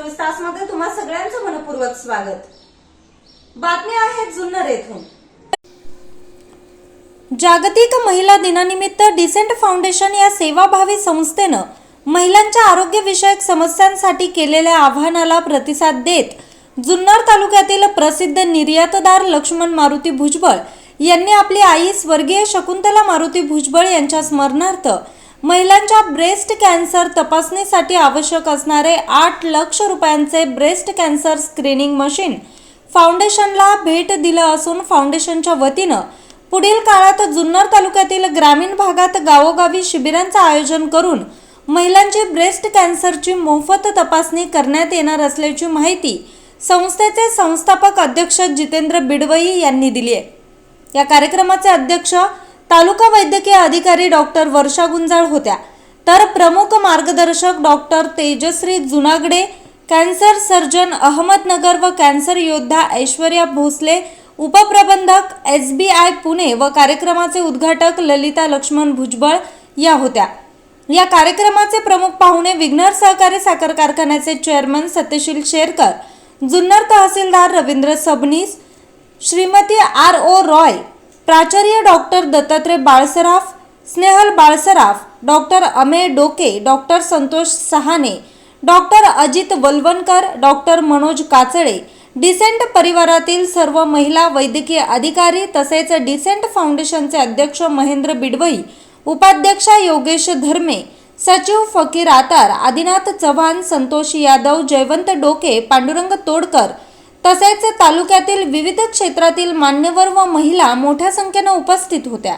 चोवीस तासमध्ये तुम्हा सगळ्यांचं मनपूर्वक स्वागत. बातम्या आहेत जुन्नर येथून. जागतिक महिला दिनानिमित्त डिसेंट फाउंडेशन या सेवाभावी संस्थेनं महिलांच्या आरोग्यविषयक समस्यांसाठी केलेल्या आव्हानाला प्रतिसाद देत जुन्नर तालुक्यातील प्रसिद्ध निर्यातदार लक्ष्मण मारुती भुजबळ यांनी आपली आई स्वर्गीय शकुंतला मारुती भुजबळ यांच्या स्मरणार्थ महिलांच्या ब्रेस्ट कॅन्सर तपासणीसाठी आवश्यक असणारे आठ लक्ष रुपयांचे ब्रेस्ट कॅन्सर स्क्रीनिंग मशीन फाउंडेशनला भेट दिलं असून फाउंडेशनच्या वतीनं पुढील काळात जुन्नर तालुक्यातील ग्रामीण भागात गावोगावी शिबिरांचं आयोजन करून महिलांची ब्रेस्ट कॅन्सरची मोफत तपासणी करण्यात येणार असल्याची माहिती संस्थेचे संस्थापक अध्यक्ष जितेंद्र बिडवई यांनी दिली आहे. या कार्यक्रमाचे अध्यक्ष तालुका वैद्यकीय अधिकारी डॉक्टर वर्षा गुंजाळ होत्या. तर प्रमुख मार्गदर्शक doctor Tejashree Junagade cancer surgeon Ahmednagar व कॅन्सर योद्धा ऐश्वर्या भोसले उपप्रबंधक एस बी आय पुणे व कार्यक्रमाचे उद्घाटक ललिता लक्ष्मण भुजबळ या होत्या. या कार्यक्रमाचे प्रमुख पाहुणे विघ्नर सहकारी साखर कारखान्याचे चेअरमन सत्यशील शेरकर जुन्नर तहसीलदार रवींद्र सबनीस श्रीमती आर ओ रॉय प्राचार्य doctor Dattatray Balsaraf Snehal Balsaraf doctor Amey Doke doctor Santosh Sahane doctor Ajit Valvankar doctor Manoj Kachale decent परिवारातील सर्व महिला वैद्यकीय अधिकारी तसेच डिसेंट फाउंडेशनचे अध्यक्ष महेंद्र बिडवई उपाध्यक्षा योगेश धर्मे सचिव फकीर आतार आदिनाथ चव्हाण संतोष यादव जयवंत डोके पांडुरंग तोडकर तसेच तालुक्यातील विविध क्षेत्रातील मान्यवर व महिला मोठ्या संख्येनं उपस्थित होत्या.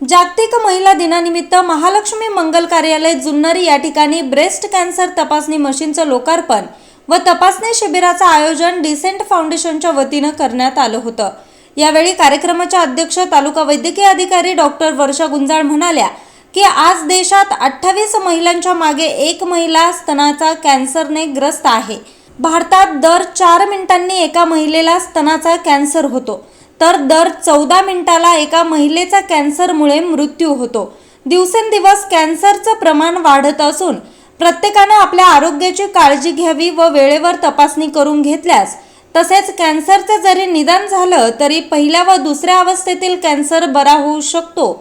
जागतिक महिला दिनानिमित्त महालक्ष्मी मंगल कार्यालय जुन्नर या ठिकाणी ब्रेस्ट कॅन्सर तपासणी मशीनचं लोकार्पण व तपासणी शिबिराचं आयोजन डिसेंट फाउंडेशनच्या वतीनं करण्यात आलं होतं. यावेळी कार्यक्रमाच्या अध्यक्ष तालुका वैद्यकीय अधिकारी डॉक्टर वर्षा गुंजाळ म्हणाल्या की आज देशात अठ्ठावीस महिलांच्या मागे एक महिला स्तनाचा कॅन्सरने ग्रस्त आहे. भारतात दर चार मिनिटांनी एका महिलेला स्तनाचा कॅन्सर होतो. तर दर चौदा मिनिटाला एका महिलेचा कॅन्सरमुळे मृत्यू होतो. दिवसेंदिवस कॅन्सरचं प्रमाण वाढत असून प्रत्येकानं आपल्या आरोग्याची काळजी घ्यावी व वेळेवर तपासणी करून घेतल्यास तसेच कॅन्सरचं जरी निदान झालं तरी पहिल्या व दुसऱ्या अवस्थेतील कॅन्सर बरा होऊ शकतो.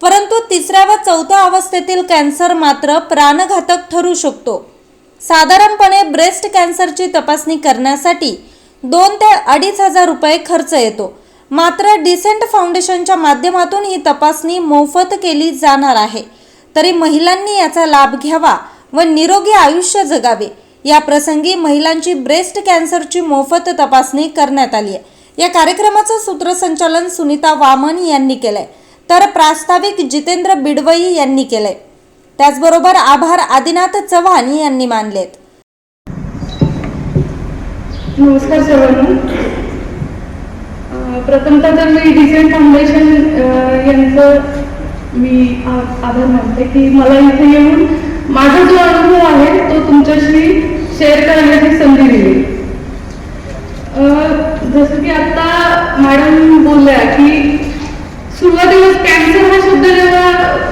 परंतु तिसऱ्या व चौथ्या अवस्थेतील कॅन्सर मात्र प्राणघातक ठरू शकतो. साधारणपणे ब्रेस्ट कॅन्सरची तपासणी करण्यासाठी दोन ते अडीच हजार रुपये खर्च येतो. मात्र डिसेंट फाउंडेशनच्या माध्यमातून ही तपासणी मोफत केली जाणार आहे. तरी महिलांनी याचा लाभ घ्यावा व निरोगी आयुष्य जगावे. या प्रसंगी महिलांची ब्रेस्ट कॅन्सरची मोफत तपासणी करण्यात आली आहे. या कार्यक्रमाचं सूत्रसंचालन सुनीता वामन यांनी केलंय. तर प्रास्ताविक जितेंद्र बिडवई यांनी केलंय. त्याचबरोबर आभार आदिनाथ चव्हाण यांनी मानलेत. नमस्कार सर्वांना. प्रथमतः तर मी डिझाईन फाउंडेशन यांचं मी आभार मानते की मला इथे येऊन माझा जो अनुभव आहे तो तुमच्याशी शेअर करण्याची संधी दिली. जसं की आता मॅडम बोलल्या की सुरुवातीला कॅन्सर हा शब्द जेव्हा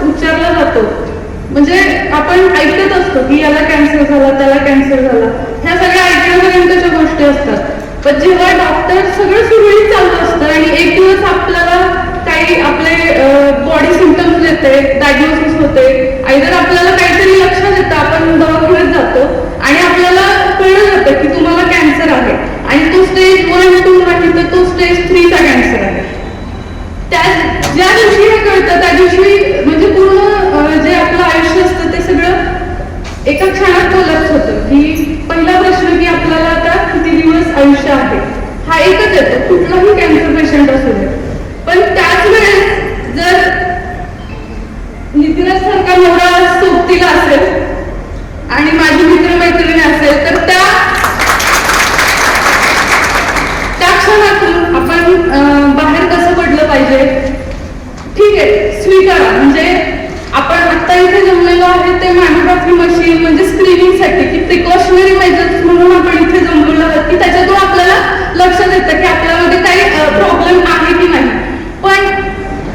उच्चारला जातो म्हणजे आपण ऐकत असतो की याला कॅन्सर झाला त्याला कॅन्सर झाला. ह्या सगळ्या ऐकण्यापर्यंतच्या गोष्टी असतात. पण जेव्हा डॉक्टर सगळं सुरळीत चालू असतं आणि एक दिवस आपल्याला काही आपले बॉडी सिमटम्स येते डायग्नोसिस होते आयदर आपल्याला काहीतरी लक्षात येतं आपण दवाखान्यात जातो आणि आपल्याला कळलं जातं की तुम्हाला कॅन्सर आहे. आणि तो स्टेज वन टू नाही तर तो स्टेज थ्रीचा कॅन्सर आहे. त्या ज्या दिवशी हे कळतं त्या दिवशी म्हणजे पूर्ण अं, जे आपलं आयुष्य असतं ते सगळं एका क्षणात कोलॅप्स होतं की पहिला प्रश्न की आपल्याला आता किती दिवस आयुष्य आहे ऐकत येतो. कुठलाही कॅन्सर पेशंट असू दे पण त्याच वेळेस जर नितीराज सारखा नवरा सोबतीला असेल आणि माझी मित्रमैत्रिणी असेल तर त्या त्या क्षणातून आपण अं, बाहेर कसं पडलं पाहिजे ठीक आहे स्वीकारा म्हणजे आपण आता इथे जमलेलो आहे ते मॅमोग्राफी मशीन म्हणजे स्क्रीनिंगसाठी की प्रिकॉशनरी मेजर्स म्हणून आपण इथे जमलेलो आहोत की त्याच्यातून आपल्याला लक्षात येतं की आपल्यामध्ये काही प्रॉब्लेम आहे की नाही पण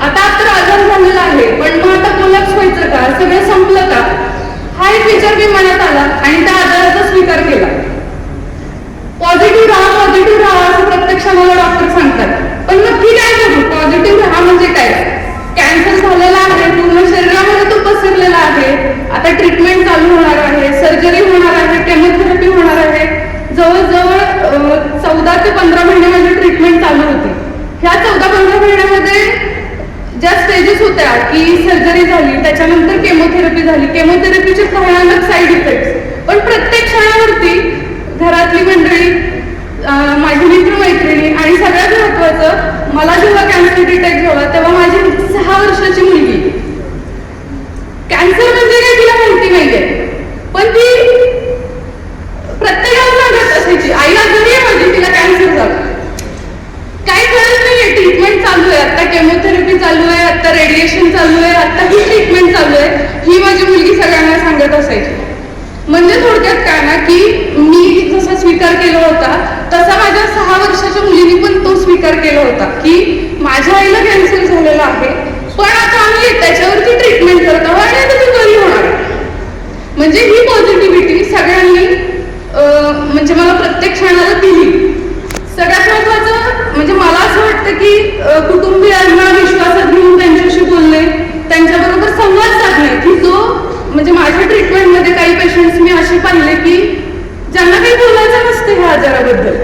आता तर आजार झालेला आहे पण मग आता कोलॅप्स व्हायचं का सगळं संपलं का हा एक विचार मी मनात आला आणि त्या आजाराचा आम्हाला डॉक्टर सांगतात पण नक्की काय करू पॉझिटिव्ह राहा म्हणजे काय कॅन्सर झालेला आहे पूर्ण शरीरामध्ये तो पसरलेला आहे आता ट्रीटमेंट चालू होणार आहे सर्जरी होणार आहे केमोथेरपी होणार आहे जवळजवळ चौदा ते पंधरा महिने माझी ट्रीटमेंट चालू होती ह्या चौदा पंधरा महिन्यामध्ये ज्या स्टेजेस होत्या की सर्जरी झाली त्याच्यानंतर केमोथेरपी झाली केमोथेरपीचे भयानक साईड इफेक्ट्स पण प्रत्येक क्षणावरती आपली मंडळी माझी मित्र मैत्रिणी आणि सगळ्यात महत्वाचं मला जेव्हा कॅन्सर डिटेक्ट झाला तेव्हा माझी सहा वर्षाची मुलगी कॅन्सर म्हणजे काय तिला माहिती नाहीये पण ती प्रत्येकाला सांगत असायची आई आजारी आहे माझी तिला कॅन्सर झाला काय कळत नाहीये ट्रीटमेंट चालू आहे आता केमोथेरपी चालू आहे आता रेडिएशन चालू आहे आता ही ट्रीटमेंट चालू आहे ही माझी मुलगी सगळ्यांना सांगत असायची म्हणजे थोडक्यात काय ना की मी जसा स्वीकार केला होता तसा माझ्या सहा वर्षाच्या मुलीने पण तो स्वीकार केला होता की माझ्या आईला कॅन्सर झालेला आहे पण आता आम्ही त्याच्यावरती ट्रीटमेंट करत आहोत आणि आता ते बरी होणार आहे. म्हणजे ही पॉझिटिव्हिटी सगळ्यांनी अं, म्हणजे मला प्रत्येक क्षणाला दिली सगळ्यात महत्वाचं म्हणजे मला असं वाटतं की अं, कुटुंबियांना विश्वासात घेऊन त्यांच्याशी बोलणे त्यांच्याबरोबर संवाद साधणे की जो म्हणजे माझ्या ट्रीटमेंटमध्ये काही पेशंट्स मी असे पाहिले की ज्यांना काही बोलायचं नसतं ह्या आजाराबद्दल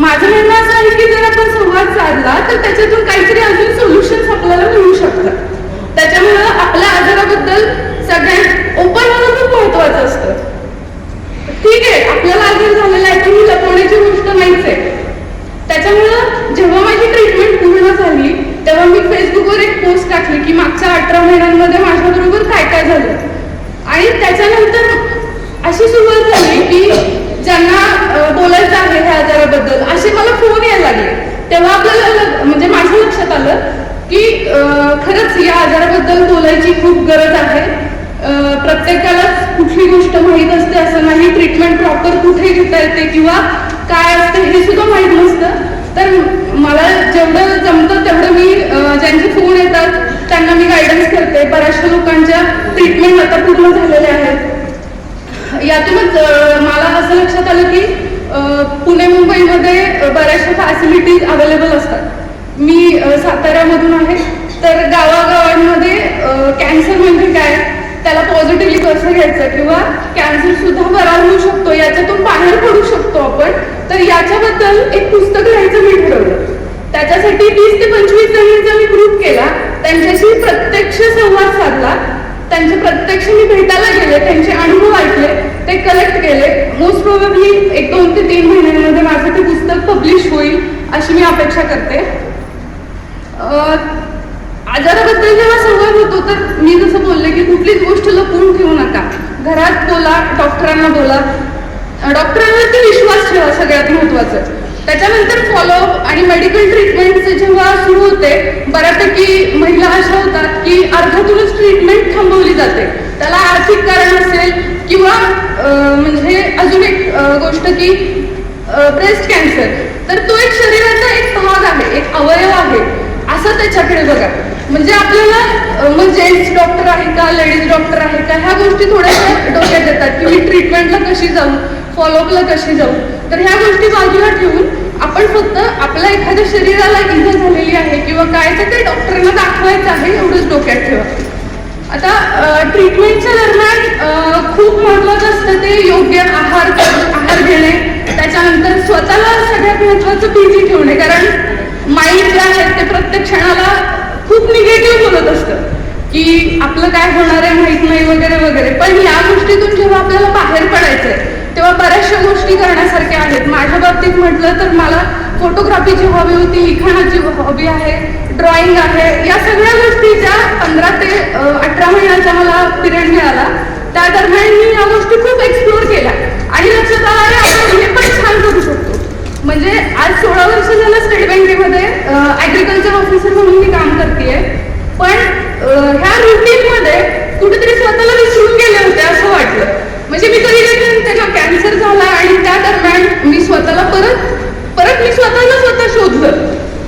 माझं म्हणणं असं आहे की जर आपण संवाद साधला तर त्याच्यातून काहीतरी अजून सोल्युशन्स आपल्याला मिळू शकतात त्याच्यामुळं आपल्या आजाराबद्दल सगळ्यात ओपन होणं खूप महत्वाचं असतं ठीक आहे आपल्याला आजार झालेला आहे पण ही लपवण्याची गोष्ट नाहीच आहे त्याच्यामुळं जेव्हा माझी ट्रीटमेंट पूर्ण झाली तेव्हा मी फेसबुकवर एक पोस्ट टाकली की मागच्या अठरा महिन्यांमध्ये माझ्याबरोबर काय काय झालं आणि त्याच्यानंतर अशी सुरुवात झाली की ज्यांना अं, बोलायचं आहे ह्या आजाराबद्दल असे मला फोन यायला लागले तेव्हा आपल्याला लग- म्हणजे माझ्या लक्षात आलं की अं, खरंच या आजाराबद्दल बोलायची खूप गरज आहे अं, प्रत्येकालाच कुठली गोष्ट माहीत असते असं नाही ट्रीटमेंट प्रॉपर कुठे घेता येते किंवा काय असते हे सुद्धा माहीत नसतं. तर मला जेवढं जमतं तेवढं मी ज्यांचे फोन येतात त्यांना मी गायडन्स करते. बऱ्याचशा लोकांच्या ट्रीटमेंट आता पूर्ण झालेल्या आहेत. यातूनच मला असं लक्षात आलं की पुणे मुंबईमध्ये बऱ्याचशा फॅसिलिटीज अवेलेबल असतात. मी साताऱ्यामधून आहे. तर गावागावांमध्ये कॅन्सर म्हणजे काय? त्याला पॉझिटिव्हली कसं घ्यायचं किंवा कॅन्सर सुद्धा बरा होऊ शकतो याच्यातून बाहेर पडू शकतो आपण तर याच्याबद्दल एक पुस्तक लिहायचं मी ठरवलं. त्याच्यासाठी वीस ते पंचवीस जणांचा मी ग्रुप केला. त्यांच्याशी प्रत्यक्ष संवाद साधला. त्यांचे प्रत्यक्ष मी भेटायला गेले त्यांचे अनुभव ऐकले ते कलेक्ट केले. मोस्ट प्रोबेबली एक दोन ते तीन महिन्यांमध्ये माझं ते पुस्तक पब्लिश होईल अशी मी अपेक्षा करते. अं, आजाराबद्दल जेव्हा संवाद होतो तर मी जसं बोलले की कुठलीच गोष्ट लपवून ठेवू नका. घरात बोला डॉक्टरांना बोला. डॉक्टरांवर डॉक्टरांवरती विश्वास ठेवा सगळ्यात महत्वाचं त्याच्यानंतर फॉलोअप आणि मेडिकल ट्रीटमेंट जेव्हा सुरू होते बऱ्यापैकी महिला अशा होतात की अर्धातूनच ट्रीटमेंट थांबवली जाते. त्याला आर्थिक कारण असेल किंवा म्हणजे अजून एक गोष्ट की ब्रेस्ट कॅन्सर तर तो एक शरीराचा एक भाग आहे एक अवयव आहे. असं त्याच्याकडे बघा. म्हणजे आपल्याला मग जेंट्स डॉक्टर आहे का लेडीज डॉक्टर आहे का ह्या गोष्टी थोड्याशा डोक्यात येतात की मी ट्रीटमेंटला कशी जाऊ फॉलोअपला कशी जाऊ. तर ह्या गोष्टी बाजूला ठेवून आपण फक्त आपल्या एखाद्या शरीराला इजा झालेली आहे किंवा काय तर ते डॉक्टरांना दाखवायचं आहे एवढंच डोक्यात ठेवा. आता ट्रीटमेंटच्या दरम्यान खूप महत्वाचं असतं ते योग्य आहार आहार घेणे. त्याच्यानंतर स्वतःला सगळ्यात महत्वाचं बिझी ठेवणे कारण माइंड जे आहेत ते प्रत्येक क्षणाला खूप निगेटिव्ह बोलत असतं. की आपलं काय होणार आहे माहीत नाही वगैरे वगैरे. पण या गोष्टीतून जेव्हा आपल्याला बाहेर पडायचंय तेव्हा बऱ्याचशा गोष्टी करण्यासारख्या आहेत. माझ्या बाबतीत म्हटलं तर मला फोटोग्राफीची हॉबी होती लिखाणाची हॉबी आहे ड्रॉइंग आहे. या सगळ्या गोष्टी ज्या पंधरा ते अठरा महिन्याचा मला पिरियड मिळाला. त्या दरम्यान मी या गोष्टी खूप एक्सप्लोर केल्या. आणि लक्षात आलं अरे आपण हे पण छान करू शकतो. म्हणजे आज सोळा वर्ष झालं स्टेट बँकेमध्ये ऍग्रिकल्चर ऑफिसर म्हणून मी काम करते पण अं, ह्या रुटीन मध्ये कुठेतरी स्वतःला विसरून गेले होते असं वाटलं म्हणजे मी कधी कधी त्याचा कॅन्सर झाला आणि त्या दरम्यान मी स्वतःला परत परत मी स्वतःला स्वतः शोधलं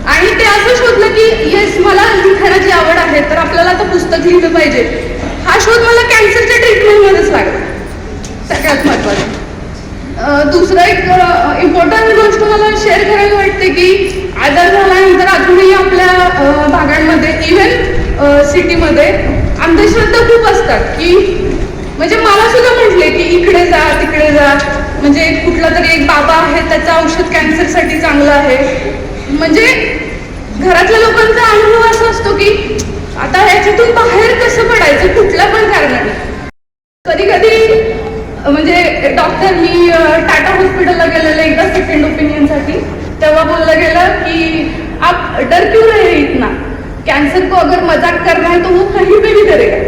आणि ते असं शोधलं की येस मला लिखाणाची आवड आहे तर आपल्याला आता पुस्तक लिहिलं पाहिजे हा शोध मला कॅन्सरच्या ट्रीटमेंटमध्येच लागला सगळ्यात महत्वाचं अं, दुसरं एक इम्पॉर्टंट गोष्ट मला शेअर करायला वाटते की सिटीमध्ये अंधश्रद्धा खूप असतात की म्हणजे मला सुद्धा म्हटले की इकडे जा तिकडे जा म्हणजे कुठला तरी एक बाबा आहे त्याचं औषध कॅन्सरसाठी चांगलं आहे म्हणजे घरातल्या लोकांचा अनुभव असा असतो की आता ह्याच्यातून बाहेर कसं पडायचं कुठल्या पण कारणाने कधी कधी तर मी टाटा हॉस्पिटलला गेलेले एकदा सेकंड ओपिनियनसाठी तेव्हा बोललं गेलं की आप डर क्यों रहे इतना? कैंसर को अगर मजाक करना है तो वो कहीं पे भी करेगा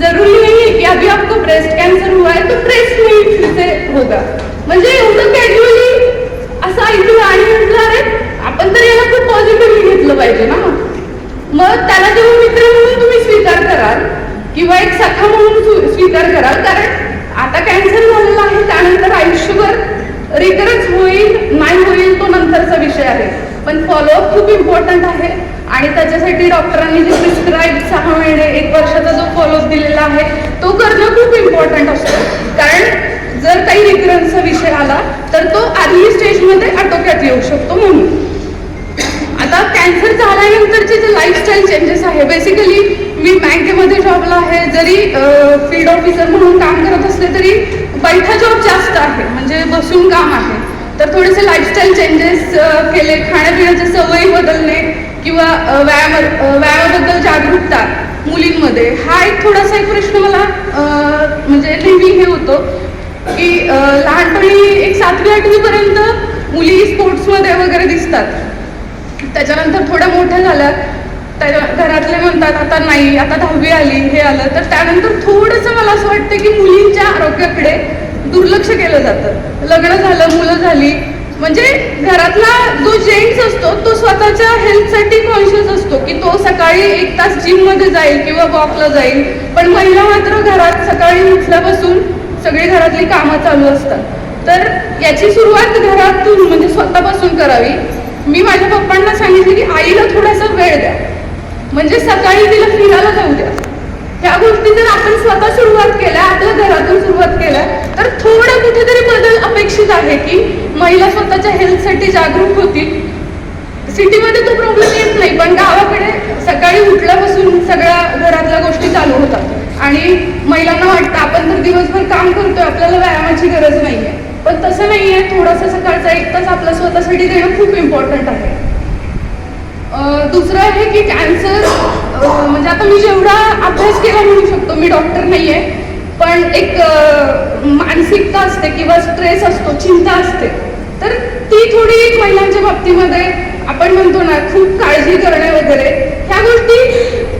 जरूरी नहीं है कि अभी आपको ब्रेस्ट कैंसर हुआ है तो ब्रेस्ट में फिर से होगा। म्हणजे एवढं कॅज्युअली असं ऐकलं आणि म्हटलं अरे आपण तर याला खूप पॉझिटिव्हली घेतलं पाहिजे ना. मग त्याला जेव्हा मित्र म्हणून तुम्ही स्वीकार कराल किंवा एक सखा म्हणून स्वीकार कराल कारण आता कॅन्सर झालेला आहे. त्यानंतर आयुष्यभर रिकरच होईल नाही होईल तो नंतरचा विषय आहे. पण फॉलोअप खूप इम्पॉर्टंट आहे. आणि त्याच्यासाठी डॉक्टरांनी जे प्रिस्क्राईब सहा महिने एक वर्षाचा जो फॉलोअप दिलेला आहे तो करणं खूप इम्पॉर्टंट असतो. कारण जर काही रिकरन्सचा विषय आला तर तो अर्ली स्टेजमध्ये आटोक्यात येऊ शकतो म्हणून. आता कॅन्सर झाल्यानंतरचे जे लाईफस्टाईल चेंजेस आहे बेसिकली मी बँकेमध्ये जॉबला आहे जरी फील्ड ऑफिसर म्हणून काम करत असले तरी बैठा जॉब जास्त आहे म्हणजे बसून काम आहे. तर थोडेसे लाईफस्टाईल चेंजेस केले खाण्यापिण्याच्या सवयी बदलणे किंवा व्यायाम व्यायामाबद्दल जागरूकता मुलींमध्ये हा एक थोडासा एक प्रश्न मला म्हणजे नेहमी हे होतो की लहानपणी एक सातवी आठवीपर्यंत मुली स्पोर्ट्समध्ये वगैरे दिसतात. त्याच्यानंतर थोड्या मोठ्या झाल्या घरातले म्हणतात आता नाही आता दहावी आली हे आलं. तर त्यानंतर थोडंसं मला असं वाटतं की मुलींच्या आरोग्याकडे दुर्लक्ष केलं जातं. लग्न झालं मुलं झाली. म्हणजे घरातला जो जेंट्स असतो तो स्वतःच्या हेल्थसाठी कॉन्शियस असतो की तो सकाळी एक तास जिममध्ये जाईल किंवा वॉकला जाईल. पण महिला मात्र घरात सकाळी उठल्यापासून सगळी घरातली कामं चालू असतात. तर याची सुरुवात घरातून म्हणजे स्वतःपासून करावी. मी माझ्या पप्पांना सांगितलं की आईला थोडासा वेळ द्या. म्हणजे सकाळी तिला फिरायला जाऊ द्या. ह्या गोष्टी जर आपण स्वतः सुरुवात केल्या आपल्या घरातून सुरुवात केल्या तर थोडा कुठेतरी बदल अपेक्षित आहे की महिला स्वतःच्या हेल्थसाठी जागरूक होतील सिटीमध्ये तो प्रॉब्लेम येत नाही पण गावाकडे सकाळी उठल्यापासून सगळ्या घरातल्या गोष्टी चालू होतात. आणि महिलांना वाटतं आपण तर दिवसभर काम करतोय आपल्याला व्यायामाची गरज नाहीये. पण तसं नाहीये थोडासा सकाळचा एक तास आपला स्वतःसाठी देणं खूप इम्पॉर्टंट आहे. दुसरं आहे की कॅन्सर म्हणजे आता मी जेवढा अभ्यास केला म्हणू शकतो मी डॉक्टर नाही आहे पण एक मानसिकता असते किंवा स्ट्रेस असतो चिंता असते तर ती थोडी महिलांच्या बाबतीमध्ये आपण म्हणतो ना खूप काळजी करणे वगैरे ह्या गोष्टी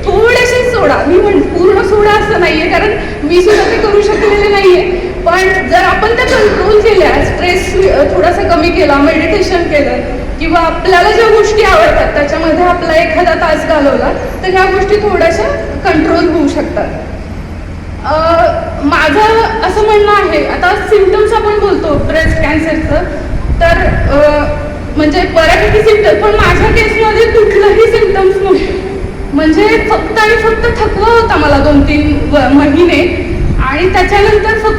थोड्याशा सोडा. मी म्हण पूर्ण सोडा असं नाहीये कारण मी सुद्धा ते करू शकलेले नाहीये. पण जर आपण त्या कंट्रोल केल्या स्ट्रेस थोडासा कमी केला मेडिटेशन केलं किंवा आपल्याला ज्या गोष्टी आवडतात त्याच्यामध्ये आपला एखादा तास घालवला तर ह्या गोष्टी थोड्याशा कंट्रोल होऊ शकतात. माझं असं म्हणणं आहे आता सिमटम्स आपण बोलतो ब्रेस्ट कॅन्सरचं तर म्हणजे बऱ्यापैकी सिमटम्स पण माझ्या केसमध्ये कुठलंही सिमटम्स नव्हते म्हणजे फक्त आणि फक्त थकवा होता मला दोन तीन महिने आणि त्याच्यानंतर फक्त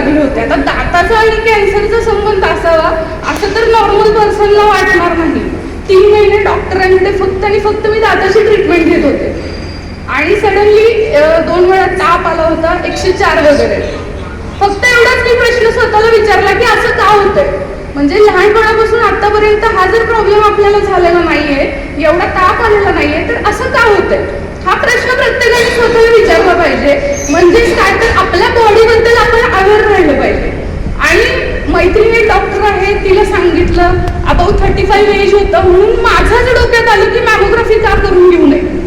लागले होते. आता दाताचा आणि कॅन्सरचा संबंध असावा असं तर नॉर्मल पर्सनला वाटणार नाही. तीन महिने डॉक्टरांकडे फक्त आणि फक्त मी दाताची ट्रीटमेंट घेत होते. आणि सडनली दोन वेळा ताप आला होता एकशे चार वगैरे. फक्त एवढाच मी प्रश्न स्वतःला विचारला की असं का होतंय? म्हणजे लहानपणापासून आतापर्यंत हा जर प्रॉब्लेम आपल्याला झालेला नाहीये एवढा ताप आलेला नाहीये तर असं का होतंय? हा प्रश्न प्रत्येकाने स्वतःला विचारला पाहिजे. म्हणजेच काय तर आपल्या बॉडीबद्दल आपण अवेअर राहिलं पाहिजे. आणि मैत्रिणी एक डॉक्टर आहे तिला सांगितलं अबाऊ थर्टी फाईव्ह एज होतं म्हणून माझ्याच डोक्यात आलं की मॅमोग्राफी का करून घेऊ नये?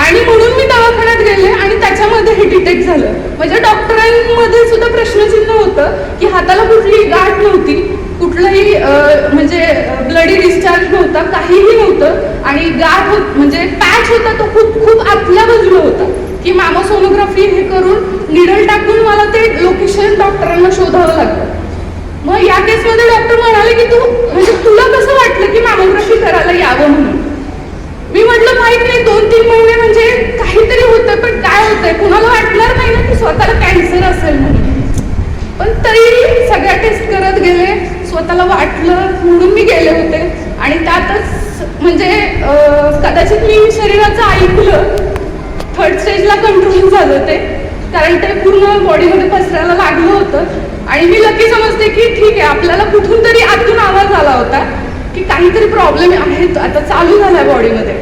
आणि म्हणून मी दवाखान्यात गेले आणि त्याच्यामध्ये हे डिटेक्ट झालं. म्हणजे डॉक्टरांमध्ये सुद्धा प्रश्नचिन्ह होतं की हाताला कुठलीही गाठ नव्हती कुठलंही म्हणजे ब्लडी डिस्चार्ज नव्हता काहीही नव्हतं. आणि गाठ होत म्हणजे पॅच होता तो खूप खूप आतल्या बाजूला होता. की मामोसोनोग्राफी हे करून निडल टाकून मला ते लोकेशन डॉक्टरांना शोधावं लागलं मग या केसमध्ये डॉक्टर म्हणाले की तू म्हणजे तुला कसं वाटलं की मामोग्राफी करायला यावं म्हणून? मी म्हटलं माहीत नाही दोन तीन महिने म्हणजे काहीतरी होतं पण काय होतंय? कुणाला वाटणार नाही ना की स्वतःला कॅन्सर असेल म्हणून. पण तरी सगळ्या टेस्ट करत गेले स्वतःला वाटलं म्हणून मी गेले होते. आणि त्यातच म्हणजे कदाचित मी शरीराचं ऐकलं थर्ड स्टेजला कंट्रोल झालं ते कारण ते पूर्ण बॉडीमध्ये पसरायला लागलं होतं. आणि मी नक्की समजते की ठीक आहे आपल्याला कुठून तरी आतून आवाज आला होता की काहीतरी प्रॉब्लेम आहेत आता चालू झाला बॉडीमध्ये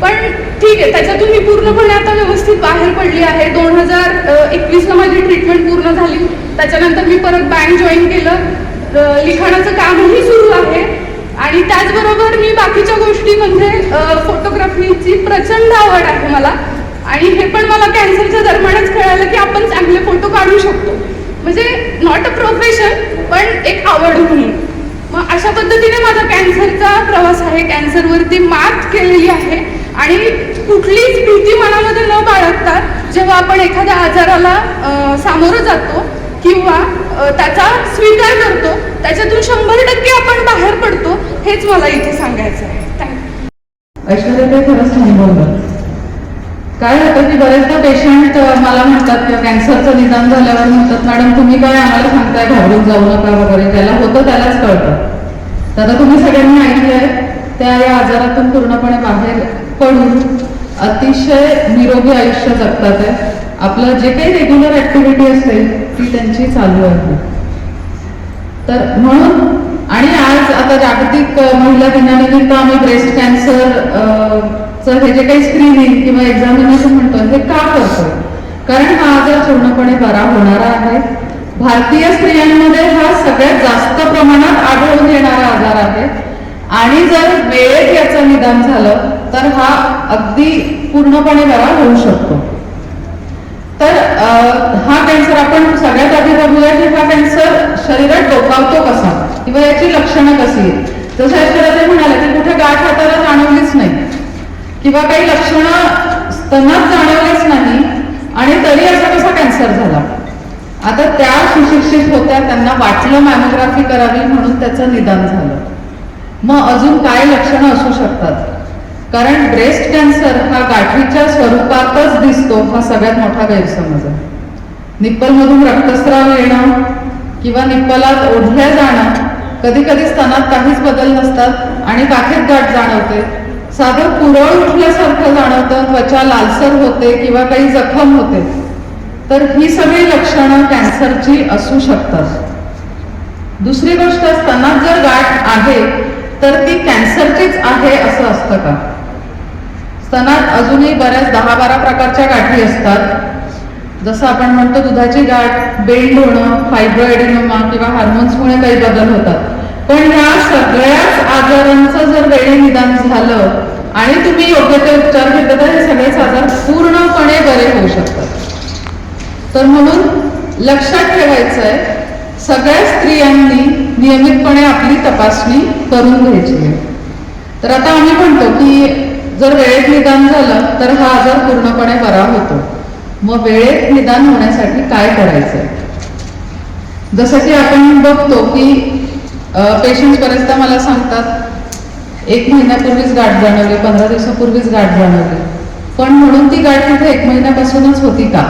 पण ठीक आहे त्याच्यातून मी पूर्णपणे आता व्यवस्थित बाहेर पडली आहे. दोन हजार एकवीसला माझी ट्रीटमेंट पूर्ण झाली. त्याच्यानंतर मी परत बँक जॉईन केलं. लिखाणाचं कामही सुरू आहे. आणि त्याचबरोबर मी बाकीच्या गोष्टीमध्ये फोटोग्राफीची प्रचंड आवड आहे मला. आणि हे पण मला कॅन्सरच्या दरम्यानच कळालं की आपण चांगले फोटो काढू शकतो. म्हणजे नॉट अ प्रोफेशन पण एक आवड म्हणून. मग अशा पद्धतीने माझा कॅन्सरचा प्रवास आहे. कॅन्सरवरती मात केलेली आहे. आणि कुठलीच भीती मनामध्ये न बाळगता जेव्हा आपण एखाद्या आजाराला सामोरं जातो किंवा त्याचा स्वीकार करतो त्याच्यातून शंभर टक्के आपण बाहेर पडतो हेच मला इथे सांगायचं आहे. थँक्यू ऐश्वर्या खरंच थांबवलं काय होतं की बरेचदा पेशंट मला म्हणतात किंवा कॅन्सरचं निदान झाल्यावर म्हणतात मॅडम तुम्ही काय आम्हाला सांगताय घाबरून जाऊ नका वगैरे? त्याला होतं त्यालाच कळतं. तर आता तुम्ही सगळ्यांनी ऐकलंय त्या या आजारातून पूर्णपणे बाहेर पडून अतिशय निरोगी आयुष्य जगतात आहे. आपलं जे काही रेग्युलर ऍक्टिव्हिटी असेल ती त्यांची चालू आहे. तर म्हणून आणि आज आता जागतिक महिला दिनानिमित्त आम्ही ब्रेस्ट कॅन्सर सर हे जे काही स्क्रीनिंग किंवा एक्झामिनेशन म्हणतो हे का करतोय? कारण हा आजार पूर्णपणे बरा होणारा आहे. भारतीय स्त्रियांमध्ये हा सगळ्यात जास्त प्रमाणात आढळून येणारा आजार आहे. आणि जर वेळेत याचं निदान झालं तर हा अगदी पूर्णपणे बरा होऊ शकतो. तर हा कॅन्सर आपण सगळ्यात आधी बघूया की हा कॅन्सर शरीरात डोकावतो कसा? किंवा याची लक्षणं कशी आहेत? जसं ऐश्वर्या म्हणाले की कुठे गाठ हाताला जाणवलीच नाही. किंवा काही लक्षणं स्तनात जाणवलेच नाही आणि तरी असा कसा कॅन्सर झाला. आता त्या सुशिक्षित होत्या त्यांना वाटलं मॅमोग्राफी करावी म्हणून त्याचं निदान झालं. मग अजून काय लक्षणं असू शकतात? कारण ब्रेस्ट कॅन्सर हा गाठीच्या स्वरूपातच दिसतो हा सगळ्यात मोठा गैरसमज आहे. निप्पलमधून रक्तस्राव येणं किंवा निप्पलात ओढल्या जाणं कधी कधी स्तनात काहीच बदल नसतात आणि काखेत गाठ जाणवते साधं पुरळ उठल्यासारखं जाणवतं त्वचा लालसर होते किंवा काही जखम होते. तर ही सगळी लक्षणं कॅन्सरची असू शकतात. दुसरी गोष्ट स्तनात जर गाठ आहे तर ती कॅन्सरचीच आहे असं असतं का? स्तनात अजूनही बऱ्याच दहा बारा प्रकारच्या गाठी असतात. जसं आपण म्हणतो दुधाची गाठ बेंड होणं फायब्रॉइडिनोमा किंवा हार्मोन्समुळे काही बदल होतात. पण ह्या सगळ्याच आजारांचं जर वेळी निदान झालं आणि तुम्ही योग्य ते उपचार घेतले तर हे सगळेच आजार पूर्णपणे बरे होऊ शकतात. तर म्हणून लक्षात ठेवायचं आहे सगळ्या स्त्रियांनी नियमितपणे आपली तपासणी करून घ्यायची आहे. तर आता आम्ही म्हणतो की जर वेळेत निदान झालं तर हा आजार पूर्णपणे बरा होतो. मग वेळेत निदान होण्यासाठी काय करायचं जसं की आपण बघतो की पेशंट बरेचदा मला सांगतात एक महिन्यापूर्वीच गाठ जाणवली पंधरा दिवसापूर्वीच गाठ जाणवली. पण म्हणून ती गाठ तिथे एक महिन्यापासूनच होती का?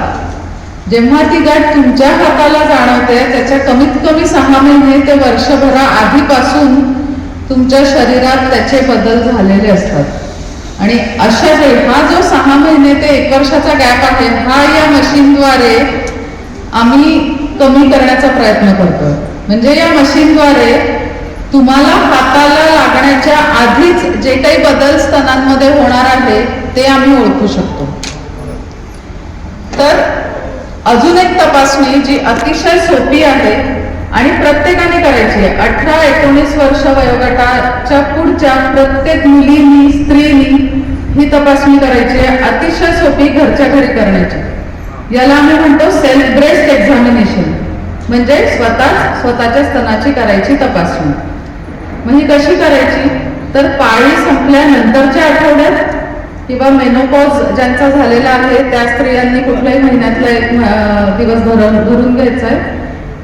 जेव्हा ती गाठ तुमच्या हाताला जाणवते त्याच्या कमीत कमी सहा महिने ते वर्षभरा आधीपासून तुमच्या शरीरात त्याचे बदल झालेले असतात. आणि अशा वेळी हा जो सहा महिने ते एक वर्षाचा गॅप आहे हा या मशीनद्वारे आम्ही कमी करण्याचा प्रयत्न करतोय. म्हणजे या मशीनद्वारे तुम्हाला हाताला लागण्याच्या आधीच जे काही बदल स्तनांमध्ये होणार आहे ते आम्ही ओळखू शकतो. तर अजून एक तपासणी जी अतिशय सोपी आहे आणि प्रत्येकाने करायची आहे. अठरा एकोणीस वर्ष वयोगटाच्या पुढच्या प्रत्येक मुलीनी स्त्रीनी ही तपासणी करायची आहे. अतिशय सोपी घरच्या घरी करण्याची. याला आम्ही म्हणतो सेल्फ ब्रेस्ट एक्झामिनेशन. म्हणजे स्वतः स्वतःच्या स्तनाची करायची तपासणी मग ही कशी करायची? तर पाळी संपल्यानंतरच्या आठवड्यात किंवा मेनोपॉज ज्यांचा झालेला आहे त्या स्त्रियांनी कुठल्याही महिन्यातला एक दिवस धरून धरून घ्यायचा. आहे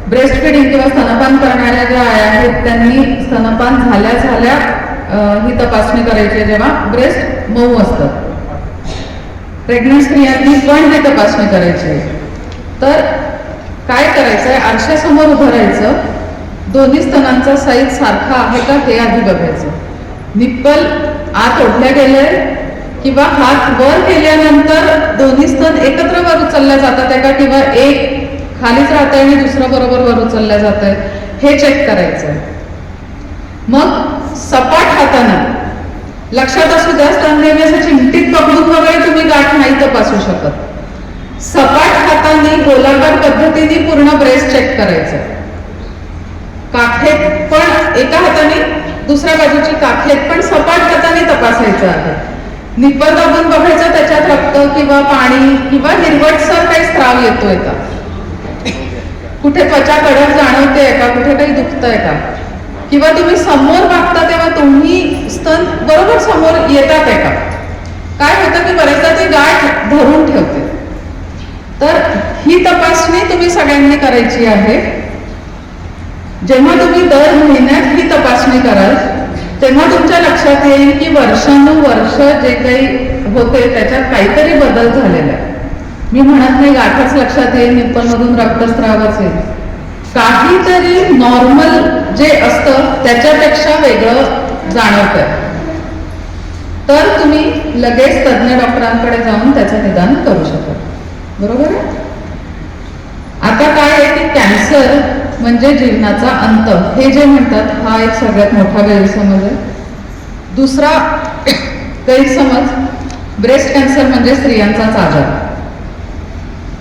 ब्रेस्ट फिडिंग किंवा स्तनपान करणाऱ्या ज्या आया आहेत त्यांनी स्तनपान झाल्या झाल्या ही तपासणी करायची आहे जेव्हा ब्रेस्ट मऊ असतात प्रेग्नंट स्त्रियांनी पण ही तपासणी करायची आहे. तर काय करायचं आहे आरशासमोर उभं राहायचं. दोन्ही स्तनांचा साईज सारखा आहे का हे आधी बघायचं. निप्पल आत ओढल्या गेले किंवा हात वर केल्यानंतर दोन्ही स्तन एकत्र वर उचलल्या जातात आहे का? किंवा एक खालीच राहत आहे आणि दुसरं बरोबर वर उचलल्या जात आहे हे चेक करायचं आहे मग सपाट हाताने लक्षात असू द्या स्तन देण्याच्या चिमटीत पकडून वगैरे तुम्ही गाठ नाही तपासू शकत. सपाट हाताने गोलाकार पद्धतीने पूर्ण ब्रेस्ट चेक करायचं. काखेत पण एका हाताने दुसऱ्या बाजूची काखेत पण सपाट हाताने तपासायचं आहे. निप्पल दाबून बघायचं त्याच्यात रक्त किंवा पाणी किंवा हिरवटसर काही स्त्राव येतोय का? कुठे त्वचा कडक जाणवते का? कुठे काही दुखतंय का? किंवा तुम्ही समोर बघता तेव्हा तुम्ही स्तन बरोबर समोर येतात आहे का? काय होतं की बरेचदा ते गाठ धरून ठेवते. तर ही तपासणी तुम्ही सगळ्यांनी करायची आहे. जेव्हा तुम्ही दर महिन्यात ही तपासणी कराल तेव्हा तुमच्या लक्षात येईल की वर्षानुवर्ष जे काही होते त्याच्यात काहीतरी बदल झालेला आहे. मी म्हणत नाही गाठच लक्षात येईल निप्पलमधून रक्तस्रावच येईल. काहीतरी नॉर्मल जे असतं त्याच्यापेक्षा वेगळं जाणवत आहे तर तुम्ही लगेच तज्ज्ञ डॉक्टरांकडे जाऊन त्याचं निदान करू शकता. बरोबर आहे? आता काय आहे की कॅन्सर म्हणजे जीवनाचा अंत. हे जे म्हणतात हा एक सगळ्यात मोठा गैरसमज आहे. दुसरा गैरसमज ब्रेस्ट कॅन्सर म्हणजे स्त्रियांचाच आजार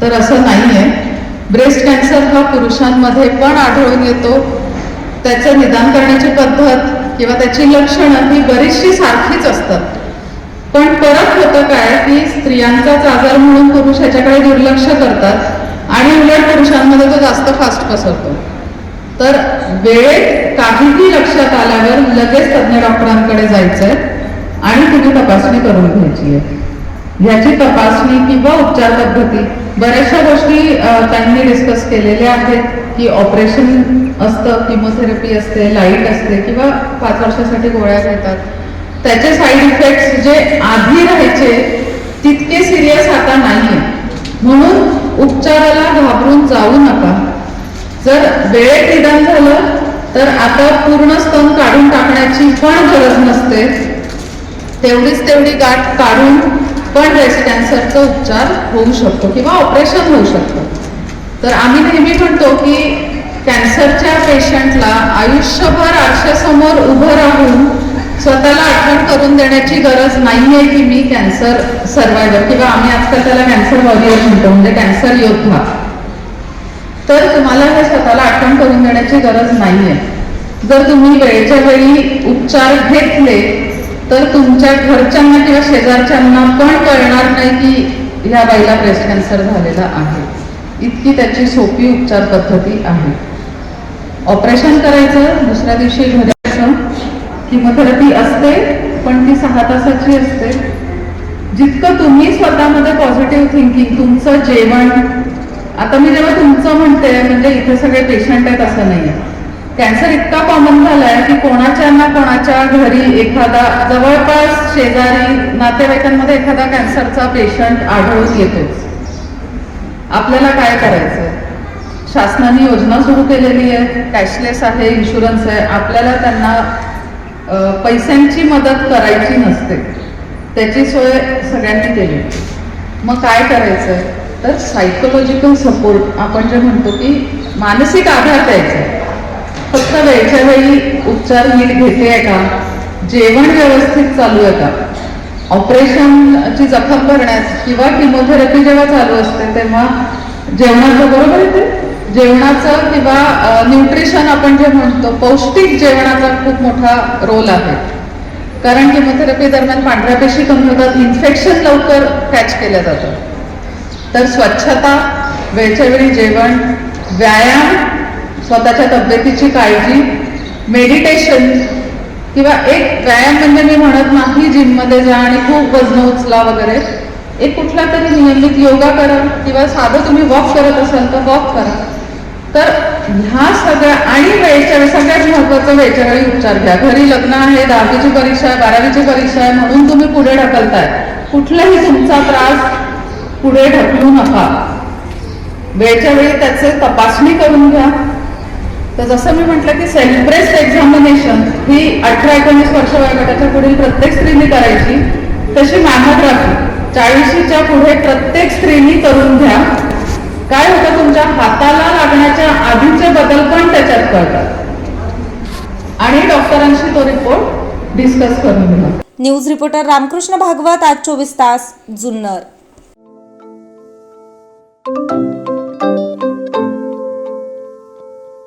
तर असं नाही आहे ब्रेस्ट कॅन्सर हा पुरुषांमध्ये पण आढळून येतो. त्याचं निदान करण्याची पद्धत किंवा त्याची लक्षणं ही बरीचशी सारखीच असतात. पण परत होतं काय की स्त्रियांचाच आजार म्हणून पुरुष ह्याच्याकडे दुर्लक्ष करतात आणि उलट पुरुषांमध्ये तो जास्त फास्ट पसरतो. तर वेळेत काहीही लक्षात आल्यावर लगेच तज्ज्ञ डॉक्टरांकडे जायचंय आणि तुम्ही तपासणी करून घ्यायची आहे. ह्याची तपासणी किंवा उपचार पद्धती बऱ्याचशा गोष्टी त्यांनी डिस्कस केलेल्या आहेत की ऑपरेशन असतं किमोथेरपी असते लाइट असते किंवा पाच वर्षासाठी गोळ्या घेतात. त्याचे साईड इफेक्ट्स जे आधी राहायचे तितके सिरियस आता नाहीये. म्हणून उपचाराला घाबरून जाऊ नका. जर वेळेत निदान झालं तर आता पूर्ण स्तन काढून टाकण्याची पण गरज नसते. तेवढीच तेवढी गाठ काढून पण ब्रेस्ट कॅन्सरचा उपचार होऊ शकतो किंवा ऑपरेशन होऊ शकतं. तर आम्ही नेहमी म्हणतो की कॅन्सरच्या पेशंटला आयुष्यभर आरशासमोर उभं राहून स्वतःला आठवण करून देण्याची गरज नाहीये की मी कॅन्सर सर्वायवर किंवा आम्ही आजकाल त्याला कॅन्सर वॉरियर म्हणतो म्हणजे कॅन्सर योद्धा. तर तुम्हाला हे स्वतःला आठवण करून देण्याची गरज नाहीये. जर तुम्ही वेळच्या वेळी उपचार घेतले तर तुमच्या घरच्यांना किंवा शेजारच्यांना पण कळणार नाही की ह्या बाईला ब्रेस्ट कॅन्सर झालेला आहे. इतकी त्याची सोपी उपचार पद्धती आहे. ऑपरेशन करायचं दुसऱ्या दिवशी घरी किमोथेरपी असते पण ती सहा तासाची असते. जितकं तुम्ही स्वतःमध्ये पॉझिटिव्ह थिंकिंग तुमचं जेवण आता मी जेव्हा तुमचं म्हणते म्हणजे इथे सगळे पेशंट आहेत असं नाही कॅन्सर इतका कॉमन झालाय की कोणाच्या ना कोणाच्या घरी एखादा जवळपास शेजारी नातेवाईकांमध्ये एखादा कॅन्सरचा पेशंट आढळून येतोच. आपल्याला काय करायचंय? शासनाने योजना सुरू केलेली आहे कॅशलेस आहे इन्शुरन्स आहे. आपल्याला त्यांना पैशांची मदत करायची नसते. त्याची सोय सगळ्यांनी केली. मग काय करायचंय तर सायकोलॉजिकल सपोर्ट आपण जे म्हणतो की मानसिक आधार द्यायचा. फक्त वेळच्या वेळी उपचार नीट घेते आहे का? जेवण व्यवस्थित चालू आहे का? ऑपरेशनची जखम करण्यास किंवा किमोथेरपी जेव्हा चालू असते तेव्हा जेवणाचं बरोबर येते जेवणाचं किंवा न्यूट्रिशन आपण जे म्हणतो पौष्टिक जेवणाचा खूप मोठा रोल आहे. कारण किमोथेरपी दरम्यान पांढऱ्या पेशी कमी होतात इन्फेक्शन लवकर कॅच केलं जातं तर स्वच्छता वेळच्या वेळी जेवण व्यायाम स्वतःच्या तब्येतीची काळजी मेडिटेशन किंवा एक व्यायाम म्हणजे मी म्हणत नाही जिममध्ये जा आणि खूप वजन उचला वगैरे. एक कुठला तरी नियमित योगा करा किंवा साधं तुम्ही वॉक करत असाल तर वॉक करा. तर ह्या सगळ्या आणि वेळच्या वेळी सगळ्यात महत्वाचं वेळच्या वेळी उपचार घ्या. घरी लग्न आहे दहावीची परीक्षा आहे बारावीची परीक्षा आहे म्हणून तुम्ही पुढे ढकलताय. कुठलाही तुमचा त्रास पुढे ढकलू नका. वेळच्या वेळी त्याचे तपासणी करून घ्या. तर जसं मी म्हटलं की सेल्फ ब्रेस्ट एक्झामिनेशन ही अठरा एकोणीस वर्ष वयोगटाच्या पुढील प्रत्येक स्त्रीने करायची. तशी मॅमोग्राफी चाळीशीच्या पुढे प्रत्येक स्त्रीनी करून घ्या. काय होतं तुमच्या हाताला लागण्याच्या आधीचे बदल पण त्याच्यात कळतात. आणि डॉक्टरांशी तो रिपोर्ट डिस्कस करून न्यूज रिपोर्टर रामकृष्ण भागवत आज चोवीस तास जुन्नर.